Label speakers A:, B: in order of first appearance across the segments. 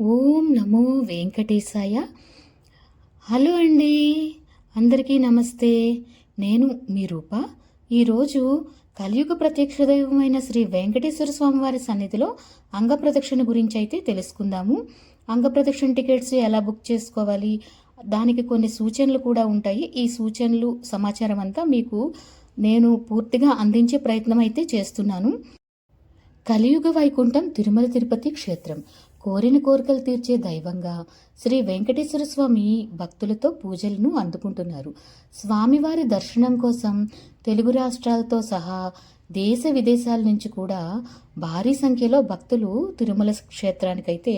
A: ఓం నమో వెంకటేశాయ. Hello అండి అందరికీ నమస్తే. నేను మీ రూప. ఈరోజు కలియుగ ప్రత్యక్ష దైవమైన శ్రీ వెంకటేశ్వర స్వామి వారి సన్నిధిలో అంగప్రదక్షిణ గురించి అయితే తెలుసుకుందాము. అంగప్రదక్షిణ టికెట్స్ ఎలా బుక్ చేసుకోవాలి? దానికి కొన్ని సూచనలు కూడా ఉంటాయి. ఈ సూచనలు సమాచారం అంతా మీకు నేను పూర్తిగా అందించే ప్రయత్నం అయితే చేస్తున్నాను. కలియుగ వైకుంఠం తిరుమల తిరుపతి క్షేత్రం. కోరిన కోరికలు తీర్చే దైవంగా శ్రీ వెంకటేశ్వర స్వామి భక్తులతో పూజలను అందుకుంటున్నారు. స్వామివారి దర్శనం కోసం తెలుగు రాష్ట్రాలతో సహా దేశ విదేశాల నుంచి కూడా భారీ సంఖ్యలో భక్తులు తిరుమల క్షేత్రానికైతే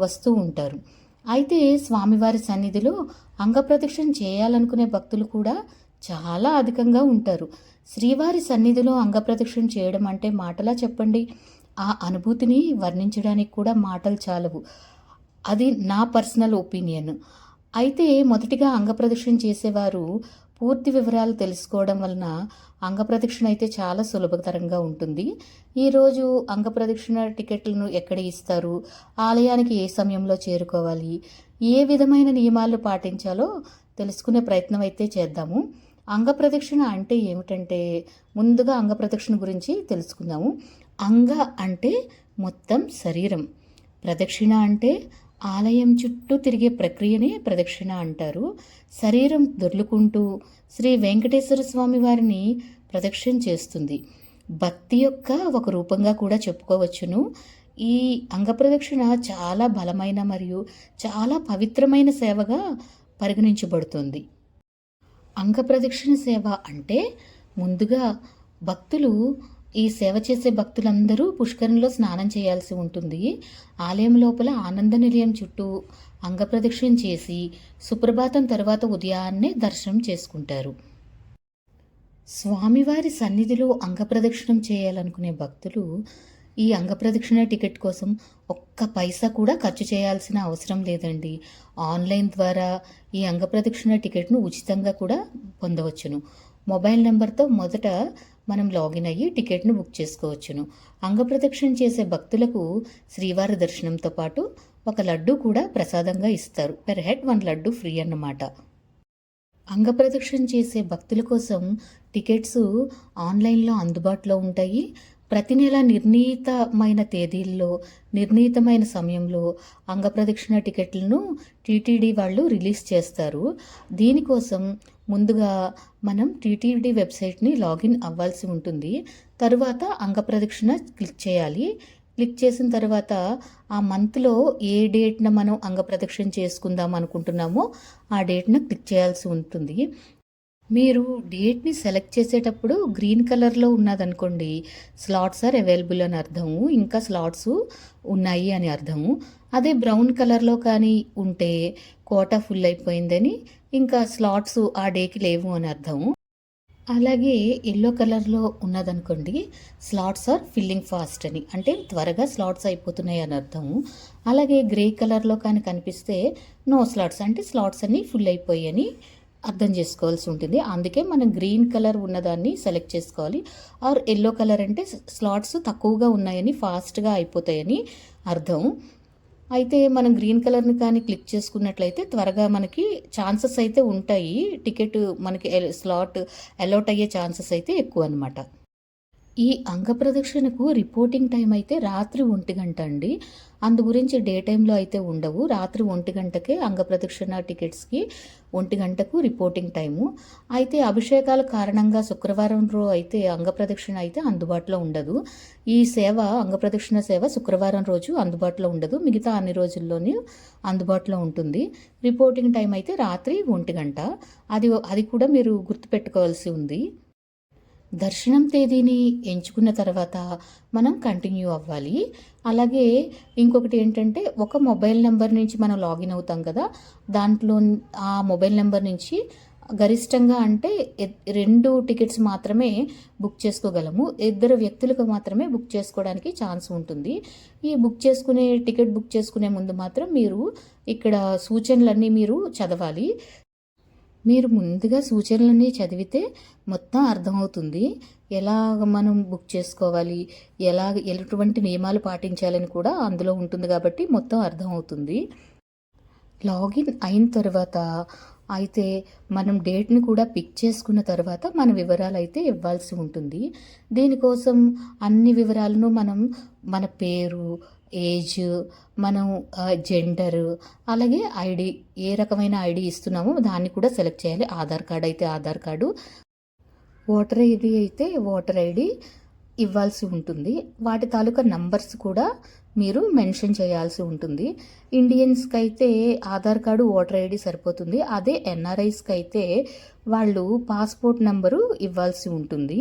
A: వస్తూ ఉంటారు. అయితే స్వామివారి సన్నిధిలో అంగప్రదక్షిణ చేయాలనుకునే భక్తులు కూడా చాలా అధికంగా ఉంటారు. శ్రీవారి సన్నిధిలో అంగప్రదక్షిణ చేయడం అంటే మాటలా చెప్పండి. ఆ అనుభూతిని వర్ణించడానికి కూడా మాటలు చాలవు. అది నా పర్సనల్ ఒపీనియన్. అయితే మొదటిగా అంగప్రదక్షిణ చేసేవారు పూర్తి వివరాలు తెలుసుకోవడం వలన అంగప్రదక్షిణ అయితే చాలా సులభతరంగా ఉంటుంది. ఈరోజు అంగప్రదక్షిణ టికెట్లను ఎక్కడ ఇస్తారు? ఆలయానికి ఏ సమయంలో చేరుకోవాలి? ఏ విధమైన నియమాలు పాటించాలో తెలుసుకునే ప్రయత్నం అయితే చేద్దాము. అంగప్రదక్షిణ అంటే ఏమిటంటే ముందుగా అంగప్రదక్షిణ గురించి తెలుసుకుందాము. అంగ అంటే మొత్తం శరీరం. ప్రదక్షిణ అంటే ఆలయం చుట్టూ తిరిగే ప్రక్రియనే ప్రదక్షిణ అంటారు. శరీరం దొర్లుకుంటూ శ్రీ వెంకటేశ్వర స్వామి వారిని ప్రదక్షిణ చేస్తుంది. భక్తి యొక్క ఒక రూపంగా కూడా చెప్పుకోవచ్చును. ఈ అంగప్రదక్షిణ చాలా బలమైన మరియు చాలా పవిత్రమైన సేవగా పరిగణించబడుతుంది. అంగప్రదక్షిణ సేవ అంటే ముందుగా భక్తులు ఈ సేవ చేసే భక్తులందరూ పుష్కరంలో స్నానం చేయాల్సి ఉంటుంది. ఆలయం లోపల ఆనంద నిలయం చుట్టూ అంగప్రదక్షిణ చేసి సుప్రభాతం తర్వాత ఉదయాన్నే దర్శనం చేసుకుంటారు. స్వామివారి సన్నిధిలో అంగప్రదక్షిణం చేయాలనుకునే భక్తులు ఈ అంగప్రదక్షిణ టికెట్ కోసం ఒక్క పైసా కూడా ఖర్చు చేయాల్సిన అవసరం లేదండి. ఆన్లైన్ ద్వారా ఈ అంగప్రదక్షిణ టికెట్ను ఉచితంగా కూడా పొందవచ్చును. మొబైల్ నెంబర్తో మొదట మనం లాగిన్ అయ్యి టికెట్ను బుక్ చేసుకోవచ్చును. అంగప్రదక్షిణ చేసే భక్తులకు శ్రీవారి దర్శనంతో పాటు ఒక లడ్డు కూడా ప్రసాదంగా ఇస్తారు. Per head one laddu free అన్నమాట. అంగప్రదక్షిణ చేసే భక్తుల కోసం టికెట్స్ ఆన్లైన్లో అందుబాటులో ఉంటాయి. ప్రతి నెల నిర్ణీతమైన తేదీల్లో నిర్ణీతమైన సమయంలో అంగప్రదక్షిణ టికెట్లను టీటీడీ వాళ్ళు రిలీజ్ చేస్తారు. దీనికోసం ముందుగా మనం టీటీడీ వెబ్సైట్ని లాగిన్ అవ్వాల్సి ఉంటుంది. తరువాత అంగప్రదక్షిణ క్లిక్ చేయాలి. క్లిక్ చేసిన తర్వాత ఆ మంత్లో ఏ డేట్న మనం అంగప్రదక్షిణ చేసుకుందాం అనుకుంటున్నామో ఆ డేట్న క్లిక్ చేయాల్సి ఉంటుంది. మీరు డేట్ని సెలెక్ట్ చేసేటప్పుడు గ్రీన్ కలర్లో ఉన్నదనుకోండి స్లాట్స్ ఆర్ అవైలబుల్ అని అర్థము ఇంకా స్లాట్స్ ఉన్నాయి అని అర్థము. అదే బ్రౌన్ కలర్లో కానీ ఉంటే కోటా ఫుల్ అయిపోయిందని ఇంకా స్లాట్స్ ఆ డేకి లేవు అని అర్థము. అలాగే ఎల్లో కలర్లో ఉన్నదనుకోండి స్లాట్స్ ఆర్ ఫిల్లింగ్ ఫాస్ట్ అని అంటే త్వరగా స్లాట్స్ అయిపోతున్నాయి అని అర్థము. అలాగే గ్రే కలర్లో కానీ కనిపిస్తే నో స్లాట్స్ అంటే స్లాట్స్ అన్నీ ఫుల్ అయిపోయాయని అర్థం చేసుకోవాల్సి ఉంటుంది. అందుకే మనం గ్రీన్ కలర్ ఉన్నదాన్ని సెలెక్ట్ చేసుకోవాలి. ఆర్ ఎల్లో కలర్ అంటే స్లాట్స్ తక్కువగా ఉన్నాయని ఫాస్ట్గా అయిపోతాయని అర్థం. అయితే మనం గ్రీన్ కలర్ని కానీ క్లిక్ చేసుకున్నట్లయితే త్వరగా మనకి ఛాన్సెస్ అయితే ఉంటాయి. టికెట్ మనకి స్లాట్ అలాట్ అయ్యే ఛాన్సెస్ అయితే ఎక్కువ అనమాట ఈ అంగప్రదక్షిణకు రిపోర్టింగ్ టైం అయితే రాత్రి ఒంటి గంట అండి. అందు గురించి డే టైంలో అయితే ఉండవు. రాత్రి ఒంటి గంటకే అంగప్రదక్షిణ టికెట్స్కి ఒంటి గంటకు రిపోర్టింగ్ టైము. అయితే అభిషేకాల కారణంగా శుక్రవారం రో అయితే అంగప్రదక్షిణ అయితే అందుబాటులో ఉండదు. ఈ సేవ అంగప్రదక్షిణ సేవ శుక్రవారం రోజు అందుబాటులో ఉండదు. మిగతా అన్ని రోజుల్లోనూ అందుబాటులో ఉంటుంది. రిపోర్టింగ్ టైం అయితే రాత్రి ఒంటి గంట. అది అది కూడా మీరు గుర్తుపెట్టుకోవాల్సి ఉంది. దర్శనం తేదీని ఎంచుకున్న తర్వాత మనం కంటిన్యూ అవ్వాలి. అలాగే ఇంకొకటి ఏంటంటే ఒక మొబైల్ నెంబర్ నుంచి మనం లాగిన్ అవుతాం కదా దాంట్లో ఆ మొబైల్ నెంబర్ నుంచి గరిష్టంగా అంటే రెండు టికెట్స్ మాత్రమే బుక్ చేసుకోగలము. ఇద్దరు వ్యక్తులకు మాత్రమే బుక్ చేసుకోవడానికి ఛాన్స్ ఉంటుంది. ఈ బుక్ చేసుకునే టికెట్ బుక్ చేసుకునే ముందు మాత్రం మీరు ఇక్కడ సూచనలన్నీ మీరు చదవాలి. మీరు ముందుగా సూచనలన్నీ చదివితే మొత్తం అర్థమవుతుంది. ఎలాగ మనం బుక్ చేసుకోవాలి? ఎలా ఎటువంటి నియమాలు పాటించాలని కూడా అందులో ఉంటుంది కాబట్టి మొత్తం అర్థమవుతుంది. లాగిన్ అయిన తర్వాత అయితే మనం డేట్ని కూడా పిక్ చేసుకున్న తర్వాత మన వివరాలు అయితే ఇవ్వాల్సి ఉంటుంది. దీనికోసం అన్ని వివరాలను మనం మన పేరు ఏజ్ మనం జెండర్ అలాగే ఐడి ఏ రకమైన ఐడి ఇస్తున్నామో దాన్ని కూడా సెలెక్ట్ చేయాలి. ఆధార్ కార్డ్ అయితే ఆధార్ కార్డు. ఓటర్ ఐడి అయితే ఓటర్ ఐడి ఇవ్వాల్సి ఉంటుంది. వాటి తాలూకా నంబర్స్ కూడా మీరు మెన్షన్ చేయాల్సి ఉంటుంది. ఇండియన్స్కి అయితే ఆధార్ కార్డు ఓటర్ ఐడి సరిపోతుంది. అదే ఎన్ఆర్ఐస్కి అయితే వాళ్ళు పాస్పోర్ట్ నెంబరు ఇవ్వాల్సి ఉంటుంది.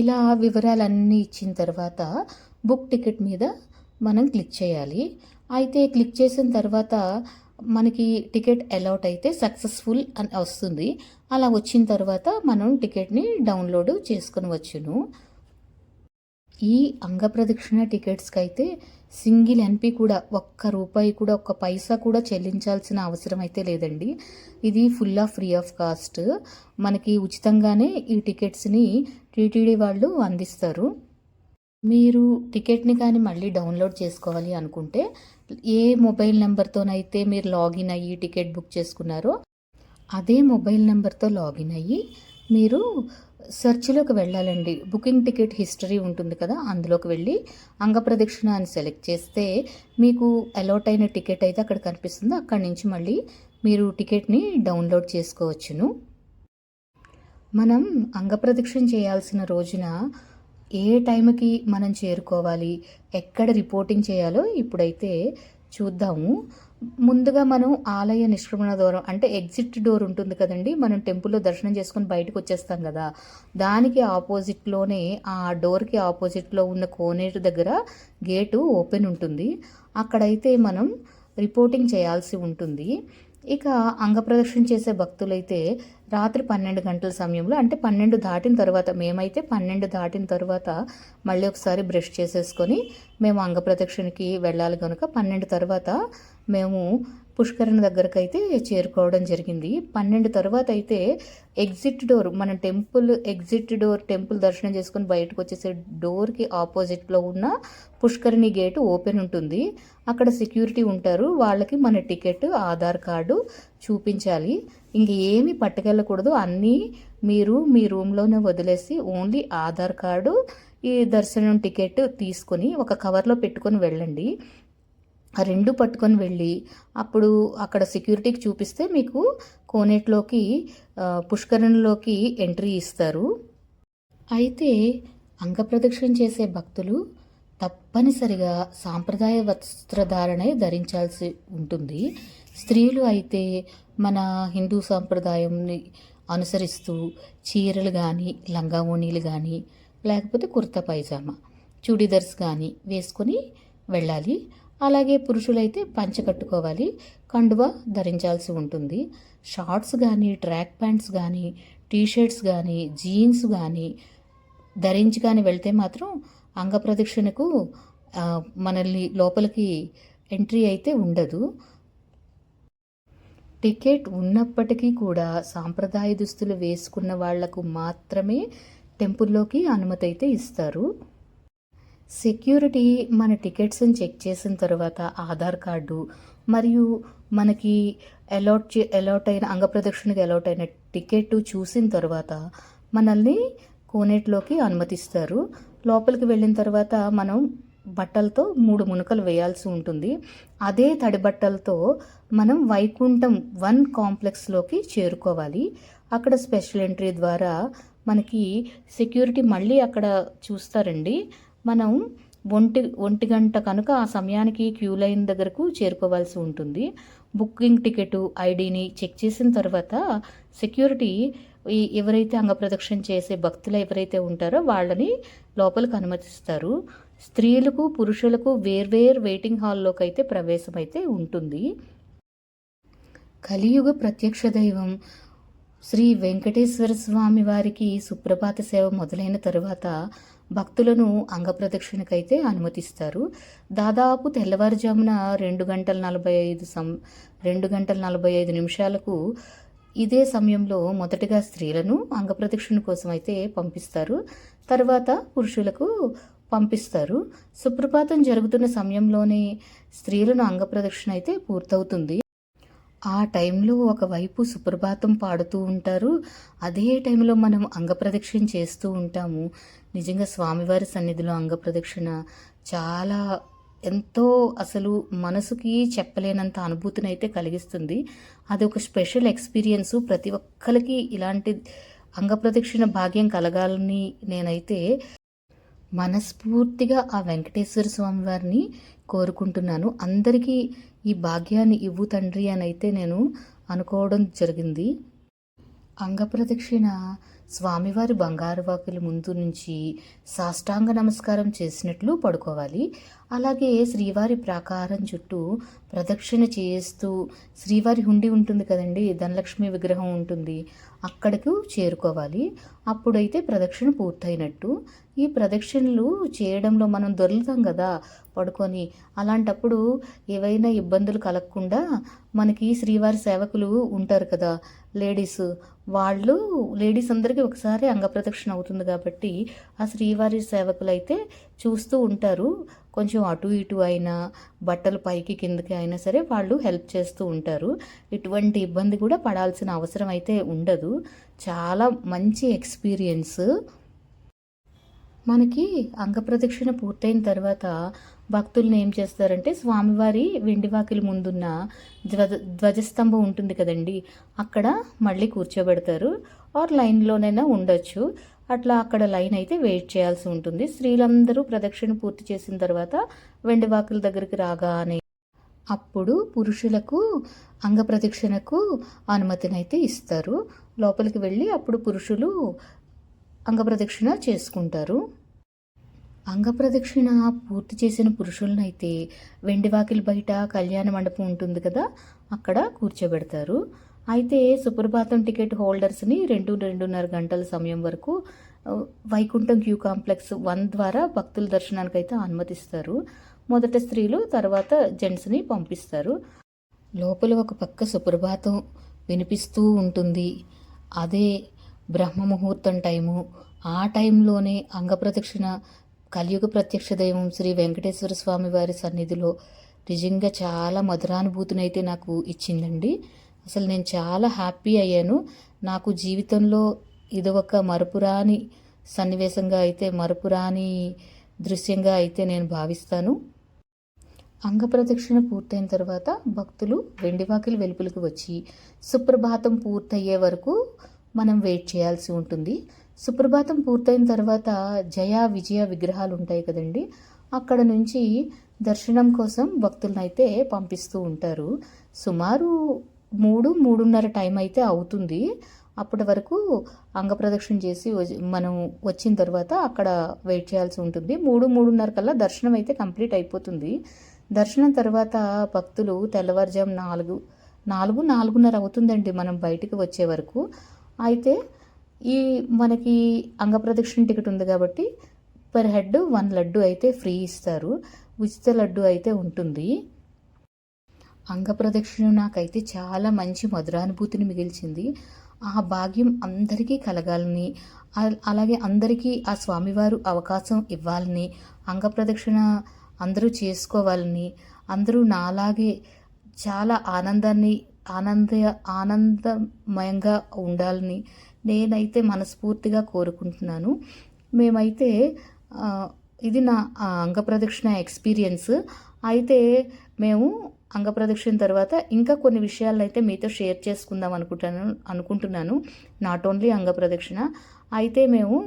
A: ఇలా వివరాలన్నీ ఇచ్చిన తర్వాత బుక్ టికెట్ మీద మనం క్లిక్ చేయాలి. అయితే క్లిక్ చేసిన తర్వాత మనకి టికెట్ అలాట్ అయితే సక్సెస్ఫుల్ అని వస్తుంది. అలా వచ్చిన తర్వాత మనం టికెట్ని డౌన్లోడ్ చేసుకుని వచ్చును ఈ అంగప్రదక్షిణ టికెట్స్కి అయితే సింగిల్ ఎన్పి కూడా ఒక్క రూపాయి కూడా ఒక్క పైసా కూడా చెల్లించాల్సిన అవసరం అయితే లేదండి. ఇది full of free of cost. మనకి ఉచితంగానే ఈ టికెట్స్ని టీటీడీ వాళ్ళు అందిస్తారు. మీరు టికెట్ని కానీ మళ్ళీ డౌన్లోడ్ చేసుకోవాలి అనుకుంటే ఏ మొబైల్ నెంబర్తోనైతే మీరు లాగిన్ అయ్యి టికెట్ బుక్ చేసుకున్నారో అదే మొబైల్ నెంబర్తో లాగిన్ అయ్యి మీరు సెర్చ్లోకి వెళ్ళాలండి. బుకింగ్ టికెట్ హిస్టరీ ఉంటుంది కదా అందులోకి వెళ్ళి అంగప్రదక్షిణ అని సెలెక్ట్ చేస్తే మీకు అలాట్ అయిన టికెట్ అయితే అక్కడ కనిపిస్తుందో. అక్కడి నుంచి మళ్ళీ మీరు టికెట్ని డౌన్లోడ్ చేసుకోవచ్చును. మనం అంగప్రదక్షిణ చేయాల్సిన రోజున ఏ టైంకి మనం చేరుకోవాలి ఎక్కడ రిపోర్టింగ్ చేయాలో ఇప్పుడైతే చూద్దాము. ముందుగా మనం ఆలయ నిష్క్రమణ దూరం అంటే ఎగ్జిట్ డోర్ ఉంటుంది కదండి మనం టెంపుల్లో దర్శనం చేసుకుని బయటకు వచ్చేస్తాం కదా. దానికి ఆపోజిట్లోనే ఆ డోర్కి ఆపోజిట్లో ఉన్న కోనేరు దగ్గర గేటు ఓపెన్ ఉంటుంది. అక్కడైతే మనం రిపోర్టింగ్ చేయాల్సి ఉంటుంది. ఇక అంగప్రదక్షిణ చేసే భక్తులైతే రాత్రి పన్నెండు గంటల సమయంలో అంటే పన్నెండు దాటిన తర్వాత మేమైతే పన్నెండు దాటిన తర్వాత మళ్ళీ ఒకసారి బ్రష్ చేసేసుకొని మేము అంగప్రదక్షిణకి వెళ్ళాలి కనుక పన్నెండు తర్వాత మేము పుష్కరణ దగ్గరకు అయితే చేరుకోవడం జరిగింది. పన్నెండు తర్వాత అయితే ఎగ్జిట్ డోర్ మన టెంపుల్ ఎగ్జిట్ డోర్ టెంపుల్ దర్శనం చేసుకుని బయటకు వచ్చేసే డోర్కి ఆపోజిట్లో ఉన్న పుష్కరిణి గేటు ఓపెన్ ఉంటుంది. అక్కడ సెక్యూరిటీ ఉంటారు. వాళ్ళకి మన టికెట్ ఆధార్ కార్డు చూపించాలి. ఇంక ఏమి పట్టుకెళ్ళకూడదు. అన్నీ మీరు మీ రూమ్లోనే వదిలేసి ఓన్లీ ఆధార్ కార్డు ఈ దర్శనం టికెట్ తీసుకొని ఒక కవర్లో పెట్టుకొని వెళ్ళండి. ఆ రెండు పట్టుకొని వెళ్ళి అప్పుడు అక్కడ సెక్యూరిటీకి చూపిస్తే మీకు కోనేట్లోకి పుష్కరణలోకి ఎంట్రీ ఇస్తారు. అయితే అంగప్రదక్షిణ చేసే భక్తులు తప్పనిసరిగా సాంప్రదాయ వస్త్రధారణే ధరించాల్సి ఉంటుంది. స్త్రీలు అయితే మన హిందూ సాంప్రదాయంని అనుసరిస్తూ చీరలు కానీ లంగా ఓణీలు కానీ లేకపోతే కుర్తా పైజామా చూడీదర్స్ కానీ వేసుకొని వెళ్ళాలి. అలాగే పురుషులైతే పంచ కట్టుకోవాలి. కండువ ధరించాల్సి ఉంటుంది. షార్ట్స్ కానీ ట్రాక్ ప్యాంట్స్ కానీ టీషర్ట్స్ కానీ జీన్స్ కానీ ధరించి కానీ వెళ్తే మాత్రం అంగప్రదక్షిణకు మనల్ని లోపలికి ఎంట్రీ అయితే ఉండదు. టికెట్ ఉన్నప్పటికీ కూడా సాంప్రదాయ దుస్తులు వేసుకున్న వాళ్ళకు మాత్రమే టెంపుల్లోకి అనుమతి అయితే ఇస్తారు. సెక్యూరిటీ మన టికెట్స్ని చెక్ చేసిన తర్వాత ఆధార్ కార్డు మరియు మనకి అలాట్ చే అలాట్ అయిన అంగప్రదక్షిణకి అలాట్ అయిన టికెట్ చూసిన తర్వాత మనల్ని కోనేట్లోకి అనుమతిస్తారు. లోపలికి వెళ్ళిన తర్వాత మనం బట్టలతో మూడు మునకలు వేయాల్సి ఉంటుంది. అదే తడి బట్టలతో మనం వైకుంఠం వన్ కాంప్లెక్స్లోకి చేరుకోవాలి. అక్కడ స్పెషల్ ఎంట్రీ ద్వారా మనకి సెక్యూరిటీ మళ్ళీ అక్కడ చూస్తారండి. మనం ఒంటి ఒంటి గంట కనుక ఆ సమయానికి క్యూ లైన్ దగ్గరకు చేరుకోవాల్సి ఉంటుంది. బుకింగ్ టికెట్ ఐడిని చెక్ చేసిన తర్వాత సెక్యూరిటీ ఈ ఎవరైతే అంగప్రదక్షిణ చేసే భక్తులు ఎవరైతే ఉంటారో వాళ్ళని లోపలికి అనుమతిస్తారు. స్త్రీలకు పురుషులకు వేర్వేరు వెయిటింగ్ హాల్లోకి అయితే ప్రవేశం అయితే ఉంటుంది. కలియుగ ప్రత్యక్ష దైవం శ్రీ వెంకటేశ్వర స్వామి వారికి సుప్రభాత సేవ మొదలైన తర్వాత భక్తులను అంగప్రదక్షిణకైతే అనుమతిస్తారు. దాదాపు తెల్లవారుజామున రెండు గంటల నలభై ఐదు సం రెండు గంటల నలభై ఐదు నిమిషాలకు ఇదే సమయంలో మొదటగా స్త్రీలను అంగప్రదక్షిణ కోసం అయితే పంపిస్తారు. తర్వాత పురుషులకు పంపిస్తారు. సుప్రభాతం జరుగుతున్న సమయంలోనే స్త్రీలను అంగప్రదక్షిణ అయితే పూర్తవుతుంది. ఆ టైంలో ఒకవైపు సుప్రభాతం పాడుతూ ఉంటారు. అదే టైంలో మనం అంగప్రదక్షిణ చేస్తూ ఉంటాము. నిజంగా స్వామివారి సన్నిధిలో అంగప్రదక్షిణ చాలా ఎంతో అసలు మనసుకి చెప్పలేనంత అనుభూతిని అయితే కలిగిస్తుంది. అది ఒక స్పెషల్ ఎక్స్పీరియన్స్. ప్రతి ఒక్కరికి ఇలాంటి అంగప్రదక్షిణ భాగ్యం కలగాలని నేనైతే మనస్ఫూర్తిగా ఆ వెంకటేశ్వర స్వామి వారిని కోరుకుంటున్నాను. అందరికీ ఈ భాగ్యాన్ని ఇవ్వు తండ్రి అని అయితే నేను అనుకోవడం జరిగింది. అంగప్రదక్షిణ స్వామివారి బంగారు వాకిలి ముందు నుంచి సాష్టాంగ నమస్కారం చేసినట్లు పడుకోవాలి. అలాగే శ్రీవారి ప్రాకారం చుట్టూ ప్రదక్షిణ చేస్తూ శ్రీవారి హుండి ఉంటుంది కదండి ధనలక్ష్మి విగ్రహం ఉంటుంది అక్కడికి చేరుకోవాలి. అప్పుడైతే ప్రదక్షిణ పూర్తయినట్టు. ఈ ప్రదక్షిణలు చేయడంలో మనం దొరుకుతాం కదా పడుకొని. అలాంటప్పుడు ఏవైనా ఇబ్బందులు కలగకుండా మనకి శ్రీవారి సేవకులు ఉంటారు కదా లేడీస్. వాళ్ళు లేడీస్ అందరికీ ఒకసారి అంగప్రదక్షిణ అవుతుంది కాబట్టి ఆ శ్రీవారి సేవకులు అయితే చూస్తూ ఉంటారు. కొంచెం అటు ఇటు అయినా బట్టలు పైకి కిందకి అయినా సరే వాళ్ళు హెల్ప్ చేస్తూ ఉంటారు. ఎటువంటి ఇబ్బంది కూడా పడాల్సిన అవసరం అయితే ఉండదు. చాలా మంచి ఎక్స్పీరియన్స్. మనకి అంగప్రదక్షిణ పూర్తయిన తర్వాత భక్తులను ఏం చేస్తారంటే స్వామివారి వెండివాకిలి ముందున్న ధ్వజ ధ్వజస్తంభం ఉంటుంది కదండి అక్కడ మళ్ళీ కూర్చోబెడతారు. ఆర్ లైన్లోనైనా ఉండొచ్చు. అట్లా అక్కడ లైన్ అయితే వెయిట్ చేయాల్సి ఉంటుంది. స్త్రీలందరూ ప్రదక్షిణ పూర్తి చేసిన తర్వాత వెండివాకిలి దగ్గరికి రాగానే అప్పుడు పురుషులకు అంగప్రదక్షిణకు అనుమతినైతే ఇస్తారు. లోపలికి వెళ్ళి అప్పుడు పురుషులు అంగప్రదక్షిణ చేసుకుంటారు. అంగప్రదక్షిణ పూర్తి చేసిన పురుషులనైతే వెండివాకిలి బయట కళ్యాణ మండపం ఉంటుంది కదా అక్కడ కూర్చోబెడతారు. అయితే సుప్రభాతం టికెట్ హోల్డర్స్ని రెండు రెండున్నర గంటల సమయం వరకు వైకుంఠం క్యూ కాంప్లెక్స్ వన్ ద్వారా భక్తుల దర్శనానికి అయితే అనుమతిస్తారు. మొదట స్త్రీలు తర్వాత జెంట్స్ని పంపిస్తారు. లోపల ఒక పక్క సుప్రభాతం వినిపిస్తూ ఉంటుంది. అదే బ్రహ్మ ముహూర్తం టైము. ఆ టైంలోనే అంగప్రదక్షిణ కలియుగ ప్రత్యక్ష దైవం శ్రీ వెంకటేశ్వర స్వామి వారి సన్నిధిలో నిజంగా చాలా మధురానుభూతిని అయితే నాకు ఇచ్చిందండి. అసలు నేను చాలా హ్యాపీ అయ్యాను. నాకు జీవితంలో ఇది ఒక మరపురాని సన్నివేశంగా అయితే మరపురాని దృశ్యంగా అయితే నేను భావిస్తాను. అంగప్రదక్షిణ పూర్తయిన తర్వాత భక్తులు వెండివాకిలి వెలుపులకు వచ్చి సుప్రభాతం పూర్తయ్యే వరకు మనం వెయిట్ చేయాల్సి ఉంటుంది. సుప్రభాతం పూర్తయిన తర్వాత జయ విజయ విగ్రహాలు ఉంటాయి కదండి. అక్కడ నుంచి దర్శనం కోసం భక్తులను అయితే పంపిస్తూ ఉంటారు. సుమారు మూడు మూడున్నర టైం అయితే అవుతుంది. అప్పటి వరకు అంగప్రదక్షిణ చేసి మనం వచ్చిన తర్వాత అక్కడ వెయిట్ చేయాల్సి ఉంటుంది. మూడు మూడున్నర కల్లా దర్శనం అయితే కంప్లీట్ అయిపోతుంది. దర్శనం తర్వాత భక్తులు తెల్లవారుజాము నాలుగు నాలుగు నాలుగున్నర అవుతుందండి మనం బయటికి వచ్చే వరకు. అయితే ఈ మనకి అంగప్రదక్షిణ టికెట్ ఉంది కాబట్టి పర్ హెడ్ వన్ లడ్డు అయితే ఫ్రీ ఇస్తారు. ఉచిత లడ్డు అయితే ఉంటుంది. అంగప్రదక్షిణ నాకైతే చాలా మంచి మధురానుభూతిని మిగిల్చింది. ఆ భాగ్యం అందరికీ కలగాలని అలాగే అందరికీ ఆ స్వామివారు అవకాశం ఇవ్వాలని అంగప్రదక్షిణ అందరూ చేసుకోవాలని అందరూ నాలాగే చాలా ఆనందాన్ని ఆనంద ఆనందమయంగా ఉండాలని నేనైతే మనస్ఫూర్తిగా కోరుకుంటున్నాను. మేమైతే ఇది నా అంగప్రదక్షిణ ఎక్స్పీరియన్స్. అయితే మేము అంగప్రదక్షిణ తర్వాత ఇంకా కొన్ని విషయాలు అయితే మీతో షేర్ చేసుకుందాం అనుకుంటాను అనుకుంటున్నాను. నాట్ ఓన్లీ అంగప్రదక్షిణ అయితే మేము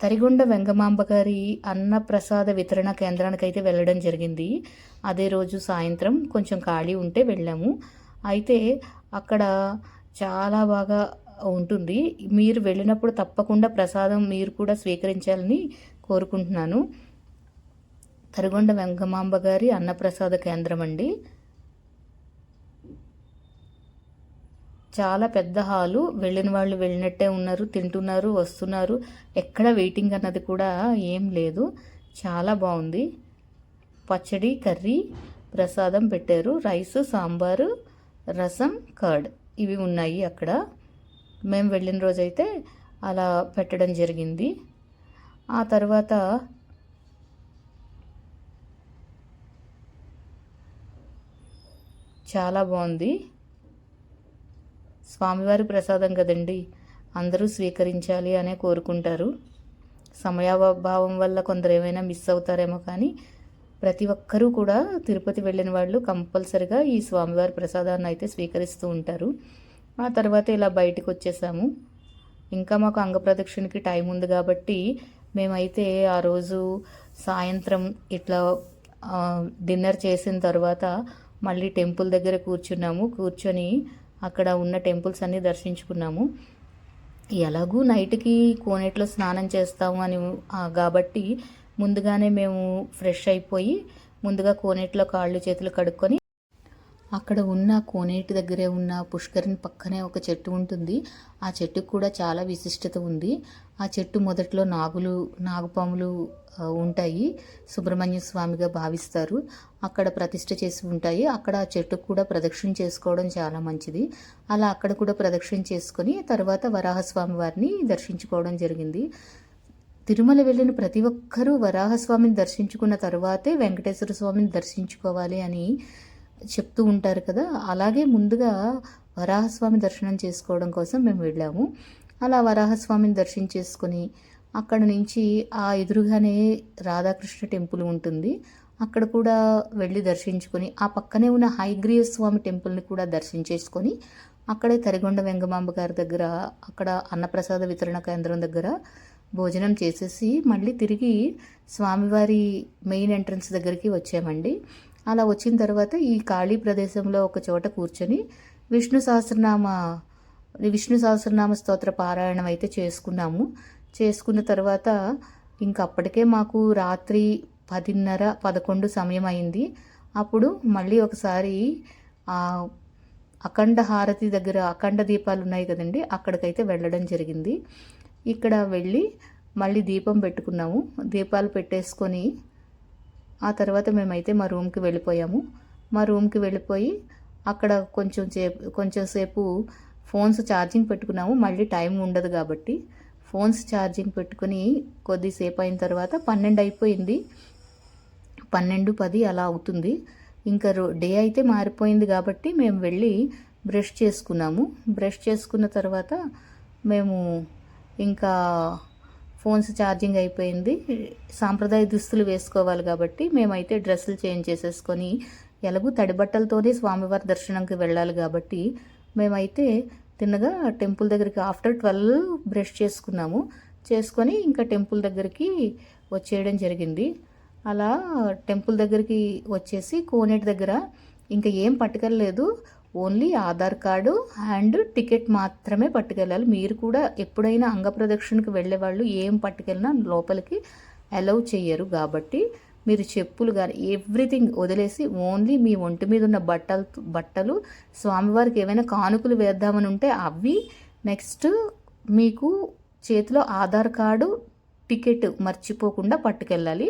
A: తరిగొండ వెంగమాంబ గారి అన్నప్రసాద వితరణ కేంద్రానికి అయితే వెళ్ళడం జరిగింది. అదే రోజు సాయంత్రం కొంచెం ఖాళీ ఉంటే వెళ్ళాము. అయితే అక్కడ చాలా బాగా ఉంటుంది. మీరు వెళ్ళినప్పుడు తప్పకుండా ప్రసాదం మీరు కూడా స్వీకరించాలని కోరుకుంటున్నాను. తరిగొండ వెంగమాంబ గారి అన్నప్రసాద కేంద్రం అండి. చాలా పెద్ద హాలు. వెళ్ళిన వాళ్ళు వెళ్ళినట్టే ఉన్నారు తింటున్నారు వస్తున్నారు. ఎక్కడ వెయిటింగ్ అన్నది కూడా ఏం లేదు. చాలా బాగుంది. పచ్చడి కర్రీ ప్రసాదం పెట్టారు. రైస్ సాంబారు రసం కర్డ్ ఇవి ఉన్నాయి అక్కడ. మేము వెళ్ళిన రోజైతే అలా పెట్టడం జరిగింది. ఆ తర్వాత చాలా బాగుంది. స్వామివారి ప్రసాదం కదండి అందరూ స్వీకరించాలి అనే కోరుకుంటారు. సమయాభావం వల్ల కొందరు ఏమైనా మిస్ అవుతారేమో కానీ ప్రతి ఒక్కరూ కూడా తిరుపతి వెళ్ళిన వాళ్ళు కంపల్సరిగా ఈ స్వామివారి ప్రసాదాన్ని అయితే స్వీకరిస్తూ ఉంటారు. ఆ తర్వాత ఇలా బయటకు వచ్చేసాము. ఇంకా మాకు అంగప్రదక్షిణకి టైం ఉంది కాబట్టి మేమైతే ఆ రోజు సాయంత్రం ఇట్లా డిన్నర్ చేసిన తర్వాత మళ్ళీ టెంపుల్ దగ్గర కూర్చున్నాము. కూర్చొని అక్కడ ఉన్న టెంపుల్స్ అన్నీ దర్శించుకున్నాము. ఎలాగూ నైట్కి కోనేట్లో స్నానం చేస్తాము అని కాబట్టి ముందుగానే మేము ఫ్రెష్ అయిపోయి ముందుగా కోనేట్లో కాళ్ళు చేతులు కడుక్కొని అక్కడ ఉన్న కోనేటి దగ్గరే ఉన్న పుష్కరిణి పక్కనే ఒక చెట్టు ఉంటుంది. ఆ చెట్టుకు కూడా చాలా విశిష్టత ఉంది. ఆ చెట్టు మొదట్లో నాగులు నాగుపాములు ఉంటాయి. సుబ్రహ్మణ్య స్వామిగా భావిస్తారు. అక్కడ ప్రతిష్ఠ చేసి ఉంటాయి. అక్కడ ఆ చెట్టుకు కూడా ప్రదక్షిణ చేసుకోవడం చాలా మంచిది. అలా అక్కడ కూడా ప్రదక్షిణ చేసుకొని తర్వాత వరాహస్వామి వారిని దర్శించుకోవడం జరిగింది. తిరుమల వెళ్ళిన ప్రతి ఒక్కరూ వరాహస్వామిని దర్శించుకున్న తర్వాతే వెంకటేశ్వర స్వామిని దర్శించుకోవాలి అని చెప్తూ ఉంటారు కదా అలాగే ముందుగా వరాహస్వామి దర్శనం చేసుకోవడం కోసం మేము వెళ్ళాము. అలా వరాహస్వామిని దర్శనం చేసుకొని అక్కడ నుంచి ఆ ఎదురుగానే రాధాకృష్ణ టెంపుల్ ఉంటుంది. అక్కడ కూడా వెళ్ళి దర్శించుకొని ఆ పక్కనే ఉన్న హైగ్రీవ స్వామి టెంపుల్ని కూడా దర్శించేసుకొని అక్కడే తరిగొండ వెంగమాంబ గారి దగ్గర అక్కడ అన్నప్రసాద వితరణ కేంద్రం దగ్గర భోజనం చేసేసి మళ్ళీ తిరిగి స్వామివారి మెయిన్ ఎంట్రన్స్ దగ్గరికి వచ్చామండి. అలా వచ్చిన తర్వాత ఈ ఖాళీ ప్రదేశంలో ఒక చోట కూర్చొని విష్ణు సహస్రనామ విష్ణు సహస్రనామ స్తోత్ర పారాయణం అయితే చేసుకున్నాము. చేసుకున్న తర్వాత ఇంకా అప్పటికే మాకు రాత్రి పదిన్నర పదకొండు సమయం అయింది. అప్పుడు మళ్ళీ ఒకసారి అఖండ హారతి దగ్గర అఖండ దీపాలు ఉన్నాయి కదండి అక్కడికైతే వెళ్ళడం జరిగింది. ఇక్కడ వెళ్ళి మళ్ళీ దీపం పెట్టుకున్నాము. దీపాలు పెట్టేసుకొని ఆ తర్వాత మేమైతే మా రూమ్కి వెళ్ళిపోయాము. మా రూమ్కి వెళ్ళిపోయి అక్కడ కొంచెం సేపు కొంచెం సేపు ఫోన్స్ ఛార్జింగ్ పెట్టుకున్నాము. మళ్ళీ టైం ఉండదు కాబట్టి ఫోన్స్ ఛార్జింగ్ పెట్టుకుని కొద్దిసేపు అయిన తర్వాత పన్నెండు అయిపోయింది. పన్నెండు పది అలా అవుతుంది. ఇంకా రో డే అయితే మారిపోయింది కాబట్టి మేము వెళ్ళి బ్రష్ చేసుకున్నాము. బ్రష్ చేసుకున్న తర్వాత మేము ఇంకా ఫోన్స్ ఛార్జింగ్ అయిపోయింది. సాంప్రదాయ దుస్తులు వేసుకోవాలి కాబట్టి మేమైతే డ్రెస్సులు చేంజ్ చేసేసుకొని ఎలాగూ తడి బట్టలతోనే స్వామివారి దర్శనంకి వెళ్ళాలి కాబట్టి మేమైతే తిన్నగా టెంపుల్ దగ్గరికి ఆఫ్టర్ ట్వెల్వ్ బ్రష్ చేసుకున్నాము. చేసుకొని ఇంకా టెంపుల్ దగ్గరికి వచ్చేయడం జరిగింది. అలా టెంపుల్ దగ్గరికి వచ్చేసి కోనేటి దగ్గర ఇంకా ఏం పట్టుకెళ్ళలేదు only Aadhaar card and ticket మాత్రమే పట్టుకెళ్ళాలి. మీరు కూడా ఎప్పుడైనా అంగప్రదక్షిణకి వెళ్ళే వాళ్ళు ఏం పట్టుకెళ్ళినా లోపలికి అలౌ చేయరు కాబట్టి మీరు చెప్పులు కానీ ఎవ్రీథింగ్ వదిలేసి ఓన్లీ మీ ఒంటి మీద ఉన్న బట్టలు బట్టలు స్వామివారికి ఏమైనా కానుకలు వేద్దామని ఉంటే అవి నెక్స్ట్ మీకు చేతిలో ఆధార్ కార్డు టికెట్ మర్చిపోకుండా పట్టుకెళ్ళాలి.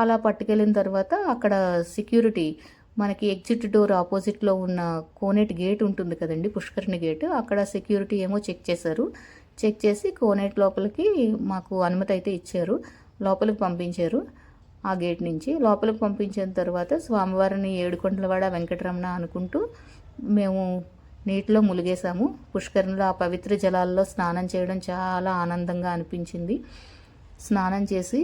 A: అలా పట్టుకెళ్ళిన తర్వాత అక్కడ సెక్యూరిటీ మనకి ఎగ్జిట్ డోర్ ఆపోజిట్లో ఉన్న కోనేట్ గేట్ ఉంటుంది కదండి పుష్కరిణి గేట్. అక్కడ సెక్యూరిటీ ఏమో చెక్ చేశారు. చెక్ చేసి కోనేట్ లోపలికి మాకు అనుమతి అయితే ఇచ్చారు. లోపలికి పంపించారు ఆ గేట్ నుంచి. లోపలికి పంపించిన తర్వాత స్వామివారిని ఏడుకొండలవాడ వెంకటరమణ అనుకుంటూ మేము నీటిలో ములిగేసాము పుష్కరిణిలో ఆ పవిత్ర జలాల్లో స్నానం చేయడం చాలా ఆనందంగా అనిపించింది. స్నానం చేసి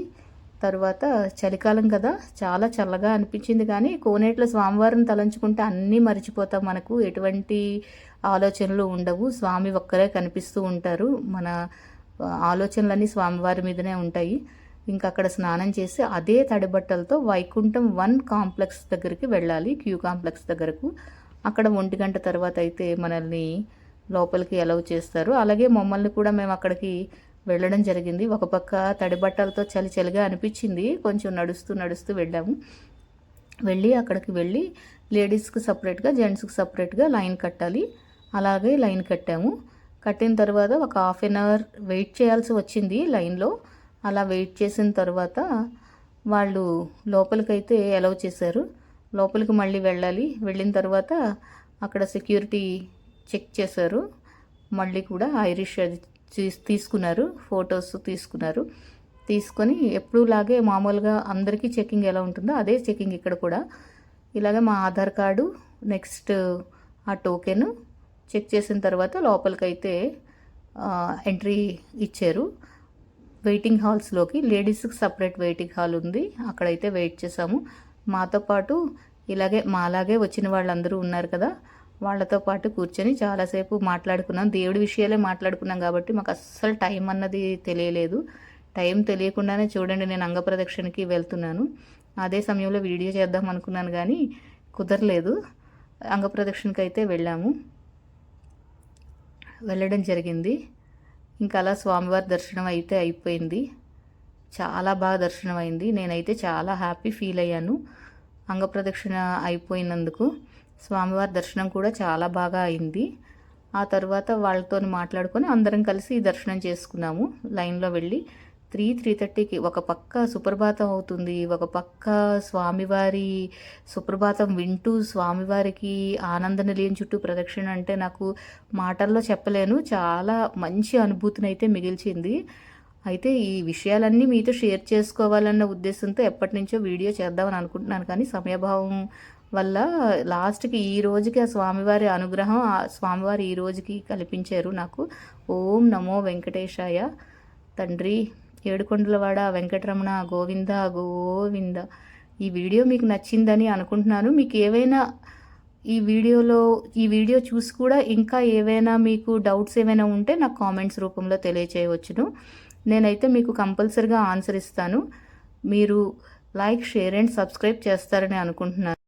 A: తర్వాత చలికాలం కదా చాలా చల్లగా అనిపించింది. కానీ కోనేట్లో స్వామివారిని తలంచుకుంటే అన్నీ మర్చిపోతాం మనకు. ఎటువంటి ఆలోచనలు ఉండవు. స్వామి ఒక్కరే కనిపిస్తూ ఉంటారు. మన ఆలోచనలన్నీ స్వామివారి మీదనే ఉంటాయి. ఇంకా అక్కడ స్నానం చేసి అదే తడి బట్టలతో వైకుంఠం వన్ కాంప్లెక్స్ దగ్గరికి వెళ్ళాలి క్యూ కాంప్లెక్స్ దగ్గరకు. అక్కడ ఒంటి గంట తర్వాత అయితే మనల్ని లోపలికి అలౌ చేస్తారు. అలాగే మమ్మల్ని కూడా మేము అక్కడికి వెళ్ళడం జరిగింది. ఒక పక్క తడి బట్టలతో చలి చలిగా అనిపించింది. కొంచెం నడుస్తూ నడుస్తూ వెళ్ళాము. వెళ్ళి అక్కడికి వెళ్ళి లేడీస్కి సపరేట్గా జెంట్స్కి సపరేట్గా లైన్ కట్టాలి. అలాగే లైన్ కట్టాము. కట్టిన తర్వాత ఒక హాఫ్ అన్ అవర్ వెయిట్ చేయాల్సి వచ్చింది లైన్లో. అలా వెయిట్ చేసిన తర్వాత వాళ్ళు లోపలికైతే అలౌ చేశారు. లోపలికి మళ్ళీ వెళ్ళాలి. వెళ్ళిన తర్వాత అక్కడ సెక్యూరిటీ చెక్ చేశారు. మళ్ళీ కూడా ఐరిష్ అది తీసుకున్నారు ఫొటోస్ తీసుకున్నారు. తీసుకొని ఎప్పుడులాగే మామూలుగా అందరికీ చెకింగ్ ఎలా ఉంటుందో అదే చెకింగ్ ఇక్కడ కూడా. ఇలాగే మా ఆధార్ కార్డు నెక్స్ట్ ఆ టోకెన్ చెక్ చేసిన తర్వాత లోపలికైతే ఎంట్రీ ఇచ్చారు. వెయిటింగ్ హాల్స్లోకి లేడీస్కి సపరేట్ వెయిటింగ్ హాల్ ఉంది. అక్కడైతే వెయిట్ చేసాము మాతో పాటు ఇలాగే మాలాగే వచ్చిన వాళ్ళందరూ ఉన్నారు కదా వాళ్ళతో పాటు కూర్చొని చాలాసేపు మాట్లాడుకున్నాం. దేవుడి విషయాలే మాట్లాడుకున్నాం కాబట్టి మాకు అస్సలు టైం అన్నది తెలియలేదు. టైం తెలియకుండానే చూడండి నేను అంగప్రదక్షిణకి వెళ్తున్నాను. అదే సమయంలో వీడియో చేద్దాం అనుకున్నాను కానీ కుదరలేదు. అంగప్రదక్షిణకి అయితే వెళ్ళాము. వెళ్ళడం జరిగింది. ఇంకా అలా స్వామివారి దర్శనం అయితే అయిపోయింది. చాలా బాగా దర్శనం అయింది నేనైతే చాలా హ్యాపీ ఫీల్ అయ్యాను. అంగప్రదక్షిణ అయిపోయినందుకు. స్వామివారి దర్శనం కూడా చాలా బాగా అయింది. ఆ తర్వాత వాళ్ళతో మాట్లాడుకొని అందరం కలిసి దర్శనం చేసుకున్నాము. లైన్లో వెళ్ళి త్రీ త్రీ థర్టీకి ఒక పక్క సుప్రభాతం అవుతుంది. ఒక పక్క స్వామివారి సుప్రభాతం వింటూ స్వామివారికి ఆనంద నిలయం చుట్టూ ప్రదక్షిణ అంటే నాకు మాటల్లో చెప్పలేను. చాలా మంచి అనుభూతిని అయితే మిగిల్చింది. అయితే ఈ విషయాలన్నీ మీతో షేర్ చేసుకోవాలన్న ఉద్దేశంతో ఎప్పటి నుంచో వీడియో చేద్దామని అనుకుంటున్నాను కానీ సమయభావం వల్ల లాస్ట్కి ఈ రోజుకి ఆ స్వామివారి అనుగ్రహం ఆ స్వామివారి ఈ రోజుకి కల్పించారు నాకు. ఓం నమో వెంకటేశాయ. తండ్రి ఏడుకొండలవాడ వెంకటరమణ గోవింద గోవింద. ఈ వీడియో మీకు నచ్చిందని అనుకుంటున్నాను. మీకు ఏవైనా ఈ వీడియోలో ఈ వీడియో చూసి కూడా ఇంకా ఏవైనా మీకు డౌట్స్ ఏమైనా ఉంటే నాకు కామెంట్స్ రూపంలో తెలియచేయవచ్చును. నేనైతే మీకు కంపల్సరిగా ఆన్సర్ ఇస్తాను. మీరు లైక్ షేర్ అండ్ సబ్స్క్రైబ్ చేస్తారని అనుకుంటున్నాను.